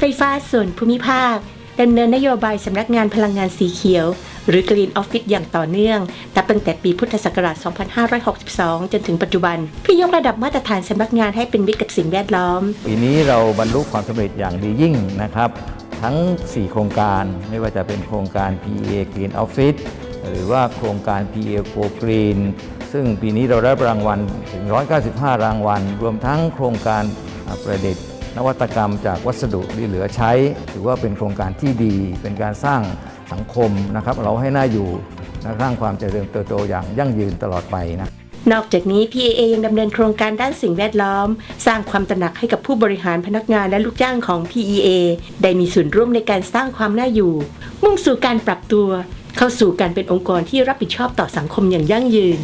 ไฟฟ้าส่วนภูมิภาคดำเนินนโยบายสำนักงานพลังงานสีเขียว หรือ Green Office อย่างต่อเนื่องนับตั้งแต่ปีพุทธศักราช 2562 จนถึงปัจจุบัน เพื่อยกระดับมาตรฐานสำนักงานให้เป็นมิตรกับสิ่งแวดล้อม ปีนี้เราบรรลุความสำเร็จอย่างดียิ่งนะครับ ทั้ง 4 โครงการไม่ว่าจะเป็นโครงการ PA Green Office หรือว่าโครงการ PA Go Green ซึ่งปีนี้เราได้รางวัลถึง 195 รางวัล รวมทั้งโครงการประดิษฐ์ นวัตกรรมจากวัสดุที่เหลือใช้ ถือว่าเป็นโครงการที่ดี เป็นการสร้างสังคมนะครับ เราให้น่าอยู่สร้างความเจริญเติบโตอย่างยั่งยืนตลอดไปนะนอกจากนี้ PAA ยังดำเนินโครงการด้านสิ่งแวดล้อม สร้างความตระหนักให้กับผู้บริหารพนักงานและลูกจ้างของ PEA ได้มีส่วนร่วมในการสร้างความน่าอยู่ มุ่งสู่การปรับตัว เข้าสู่การเป็นองค์กรที่รับผิดชอบต่อสังคมอย่างยั่งยืน